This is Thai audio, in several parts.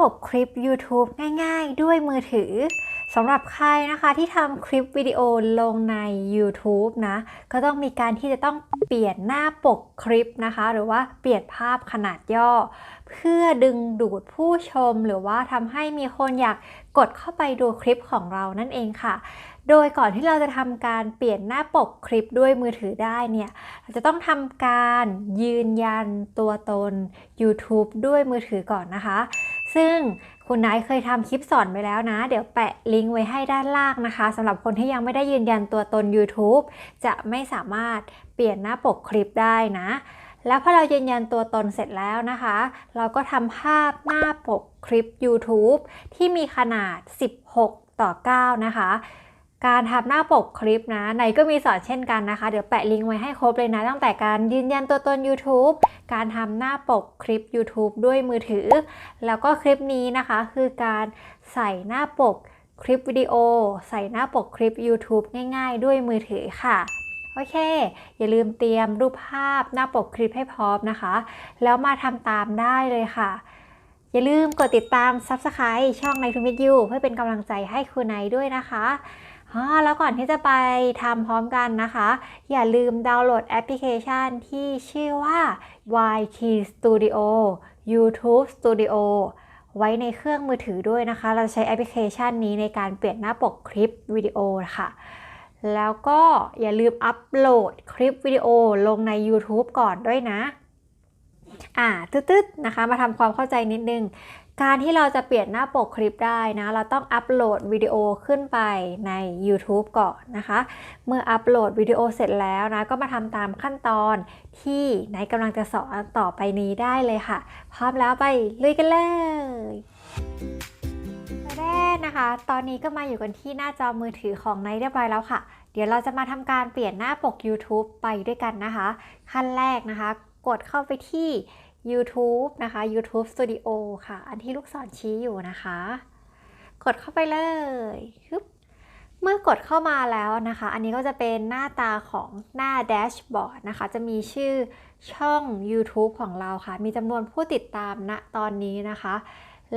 ปกคลิป YouTube ง่ายๆ ด้วยมือถือสำหรับใครนะคะที่ทำคลิปวิดีโอลงใน YouTube นะ ก็ต้องมีการที่จะต้องเปลี่ยนหน้าปกคลิปนะคะ หรือว่าเปลี่ยนภาพขนาดย่อ เพื่อดึงดูดผู้ชมหรือว่าทำให้มีคนอยากกดเข้าไปดูคลิปของเรานั่นเองค่ะ โดยก่อนที่เราจะทำการเปลี่ยนหน้าปกคลิปด้วยมือถือได้เนี่ยเราจะต้องทำการยืนยันตัวตน YouTube ด้วยมือถือก่อนนะคะ ซึ่งคุณนายเคยทำคลิปสอนไปแล้วนะ เดี๋ยวแปะลิงก์ไว้ให้ด้านล่างนะคะสำหรับคนที่ยังไม่ได้ยืนยันตัวตน YouTube จะไม่สามารถเปลี่ยนหน้าปกคลิปได้นะ แล้วพอเรายืนยันตัวตนเสร็จแล้วนะคะ เราก็ทำภาพหน้าปกคลิป YouTube ที่มีขนาด 16 ต่อ 9 นะคะ การทำหน้าปกคลิปนะไหนก็มีสอนเช่นกันนะคะ เดี๋ยวแปะลิงก์ไว้ให้ครบเลยนะ ตั้งแต่การยืนยันตัวตน YouTube การทำหน้าปกคลิป YouTube ด้วยมือถือ แล้วก็คลิปนี้นะคะคือการใส่หน้าปกคลิปวิดีโอ ใส่หน้าปกคลิป YouTube ง่าย ๆ ด้วยมือถือค่ะโอเค อย่าลืมเตรียมรูปภาพหน้าปกคลิปให้พร้อมนะคะ แล้วมาทำตามได้เลยค่ะ อย่าลืมกดติดตาม Subscribe ช่องในทูมิทยูเพื่อเป็นกำลังใจให้คุณไนด้วยนะคะ แล้วก่อนที่จะไปทำพร้อมกันนะคะ อย่าลืมดาวน์โหลดแอปพลิเคชันที่ชื่อว่า YT Studio YouTube Studio ไว้ในเครื่องมือถือด้วยนะคะ เราจะใช้แอปพลิเคชันนี้ในการเปลี่ยนหน้าปกคลิปวิดีโอค่ะแล้วก็อย่าลืมอัปโหลดคลิปวิดีโอลงใน YouTube ก่อนด้วยนะ อ่า ตึ๊ดๆนะคะ มาทำความเข้าใจนิดนึง การที่เราจะเปลี่ยนหน้าปกคลิปได้นะ เราต้องอัปโหลดวิดีโอขึ้นไปใน YouTube ก่อนนะคะ เมื่ออัปโหลดวิดีโอเสร็จแล้วนะ ก็มาทำตามขั้นตอนที่ไหนกำลังจะสอนต่อไปนี้ได้เลยค่ะ พร้อมแล้วไปลุยกันเลยแรกนะคะ ตอนนี้ก็มาอยู่กันที่หน้าจอมือถือของไนเรียบร้อยแล้วค่ะ เดี๋ยวเราจะมาทำการเปลี่ยนหน้าปก YouTube ไปด้วยกันนะคะ ขั้นแรกนะคะ กดเข้าไปที่ YouTube นะคะ YouTube Studio ค่ะ อันที่ลูกศรชี้อยู่นะคะ กดเข้าไปเลยฮึบเมื่อกดเข้ามาแล้วนะคะ อันนี้ก็จะเป็นหน้าตาของหน้าแดชบอร์ดนะคะ จะมีชื่อช่อง YouTube ของเราค่ะ มีจำนวนผู้ติดตามณตอนนี้นะคะ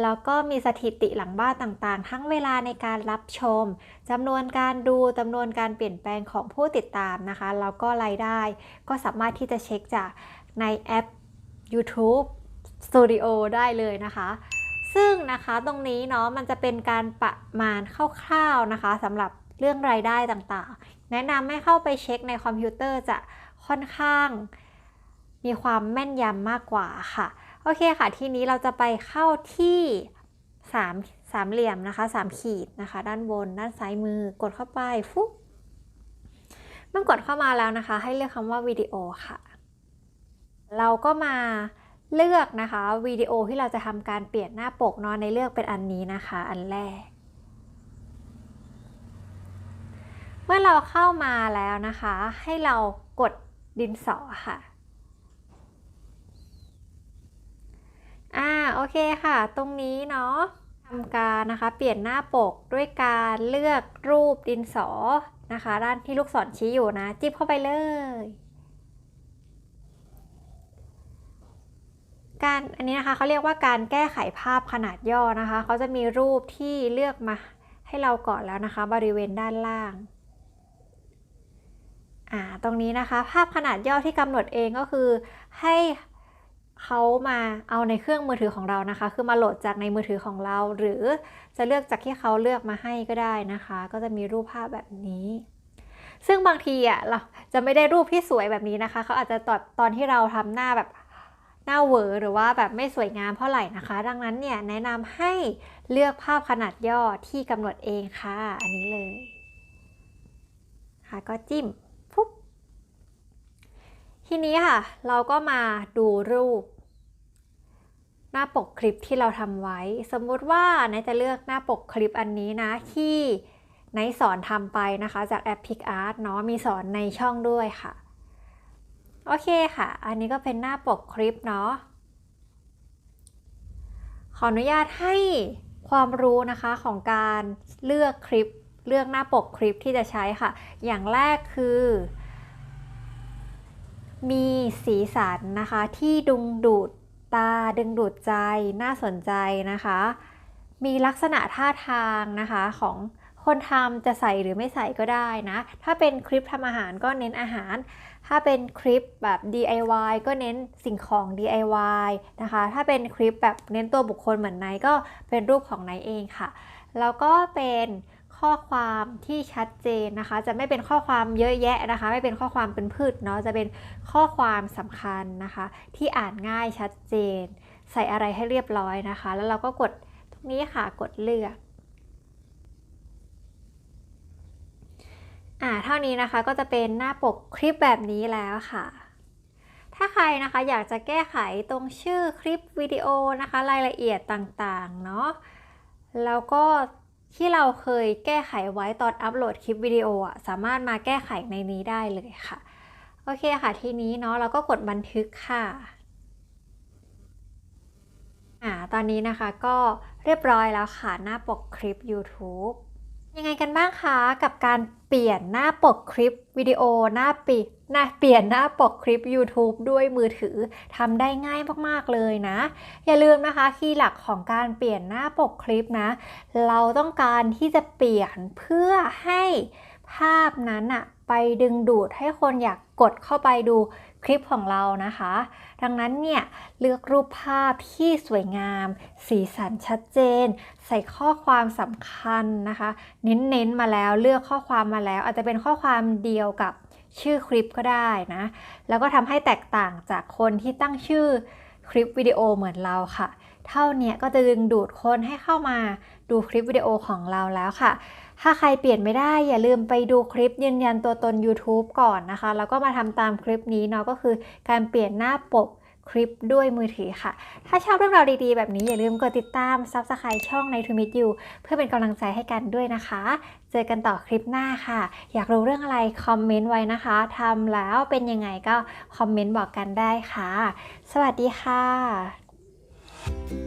แล้วก็มีสถิติหลังบ้านต่างๆ ทั้งเวลาในการรับชมจำนวนการดูจำนวนการเปลี่ยนแปลงของผู้ติดตามนะคะ แล้วก็รายได้ ก็สามารถที่จะเช็คจากในแอป YouTube Studio ได้เลยนะคะ ซึ่งนะคะตรงนี้เนาะมันจะเป็นการประมาณคร่าวๆนะคะสำหรับเรื่องรายได้ต่างๆ แนะนำให้เข้าไปเช็คในคอมพิวเตอร์จะค่อนข้างมีความแม่นยำมากกว่าค่ะ โอเคค่ะ ทีนี้เราจะไปเข้าที่3สามเหลี่ยมนะคะ3ขีดนะคะ ด้านบน ด้านซ้ายมือกดเข้าไปฟุ๊บเมื่อกดเข้ามาแล้วนะคะ ให้เลือกคำว่าวิดีโอค่ะ เราก็มาเลือกนะคะวิดีโอที่เราจะทำการเปลี่ยนหน้าปกเนาะในเลือกเป็นอันนี้นะคะ อันแรก เมื่อเราเข้ามาแล้วนะคะ ให้เรากดดินสอค่ะอ่าโอเคค่ะ ตรงนี้เนาะทำการนะคะ เปลี่ยนหน้าปกด้วยการเลือกรูปดินสอนะคะ ด้านที่ลูกศรชี้อยู่นะ จิ้มเข้าไปเลย การอันนี้นะคะเขาเรียกว่าการแก้ไขภาพขนาดย่อนะคะเขาจะมีรูปที่เลือกมาให้เราก่อนแล้วนะคะ บริเวณด้านล่างอ่าตรงนี้นะคะ ภาพขนาดย่อที่กำหนดเองก็คือให้เขามาเอาในเครื่องมือถือของเรานะคะ คือมาโหลดจากในมือถือของเรา หรือจะเลือกจากที่เขาเลือกมาให้ก็ได้นะคะ ก็จะมีรูปภาพแบบนี้ ซึ่งบางทีอะเราจะไม่ได้รูปที่สวยแบบนี้นะคะ เขาอาจจะตอนตอนที่เราทำหน้าแบบ น้าเวอร์หรือว่าแบบไม่สวยงามเท่าไหร่นะคะ ดังนั้นเนี่ยแนะนำให้เลือกภาพขนาดย่อที่กำหนดเองค่ะ อันนี้เลยค่ะก็จิ้มปุ๊บทีนี้ค่ะ เราก็มาดูรูป หน้าปกคลิปที่เราทำไว้ สมมุติว่าไหนจะเลือกหน้าปกคลิปอันนี้นะที่ไหนสอนทำไปนะคะจากแอป PicArt เนาะมีสอนในช่องด้วยค่ะ โอเคค่ะ อันนี้ก็เป็นหน้าปกคลิปเนาะ ขออนุญาตให้ความรู้นะคะของการเลือกคลิป เลือกหน้าปกคลิปที่จะใช้ค่ะ อย่างแรกคือ มีสีสันนะคะที่ดึงดูดตาดึงดูดใจน่าสนใจนะคะ มีลักษณะท่าทางนะคะของ คนทำจะใส่หรือไม่ใส่ก็ได้นะ ถ้าเป็นคลิปทำอาหารก็เน้นอาหาร ถ้าเป็นคลิปแบบ DIY ก็เน้นสิ่งของ DIY นะคะ ถ้าเป็นคลิปแบบเน้นตัวบุคคลเหมือนไนก็เป็นรูปของไนเองค่ะ แล้วก็เป็นข้อความที่ชัดเจนนะคะ จะไม่เป็นข้อความเยอะแยะนะคะ ไม่เป็นข้อความเป็นพืชเนาะ จะเป็นข้อความสำคัญนะคะ ที่อ่านง่ายชัดเจน ใส่อะไรให้เรียบร้อยนะคะ แล้วเราก็กดตรงนี้ค่ะ กดเลือก อ่าเท่านี้นะคะก็จะเป็นหน้าปกคลิปแบบนี้แล้วค่ะ ถ้าใครนะคะอยากจะแก้ไขตรงชื่อคลิปวิดีโอนะคะ รายละเอียดต่างๆเนาะแล้วก็ที่เราเคยแก้ไขไว้ตอนอัปโหลดคลิปวิดีโออะสามารถมาแก้ไขในนี้ได้เลยค่ะ โอเคค่ะ ทีนี้เนาะเราก็กดบันทึกค่ะอ่าตอนนี้นะคะก็เรียบร้อยแล้วค่ะ หน้าปกคลิป YouTube ยังไงกันบ้างคะกับการเปลี่ยนหน้าปกคลิปวิดีโอหน้าปิหน้าเปลี่ยนหน้าปกคลิป YouTube ด้วยมือถือทำได้ง่ายมากๆเลยนะ อย่าลืมนะคะคีย์หลักของการเปลี่ยนหน้าปกคลิปนะ เราต้องการที่จะเปลี่ยนเพื่อให้ภาพนั้นอะไปดึงดูดให้คนอยากกดเข้าไปดู คลิปของเรานะคะ ดังนั้นเนี่ยเลือกรูปภาพที่สวยงาม สีสันชัดเจน ใส่ข้อความสำคัญนะคะ เน้นๆมาแล้วเลือกข้อความมาแล้ว อาจจะเป็นข้อความเดียวกับชื่อคลิปก็ได้นะ แล้วก็ทำให้แตกต่างจากคนที่ตั้งชื่อคลิปวิดีโอเหมือนเราค่ะ เท่านี้ก็จะดึงดูดคนให้เข้ามาดูคลิปวิดีโอของเราแล้วค่ะ ถ้าใครเปลี่ยนไม่ได้อย่าลืมไปดูคลิปยืนยันตัวตน YouTube ก่อนนะคะ แล้วก็มาทำตามคลิปนี้เนาะก็คือการเปลี่ยนหน้าปกคลิปด้วยมือถือค่ะ ถ้าชอบเรื่องราวดีๆ แบบนี้อย่าลืมกดติดตาม Subscribe ช่องใน To Meet You เพื่อเป็นกำลังใจให้กันด้วยนะคะ เจอกันต่อคลิปหน้าค่ะ อยากรู้เรื่องอะไร คอมเมนต์ไว้นะคะทำแล้วเป็นยังไงก็คอมเมนต์บอกกันได้ค่ะ สวัสดีค่ะ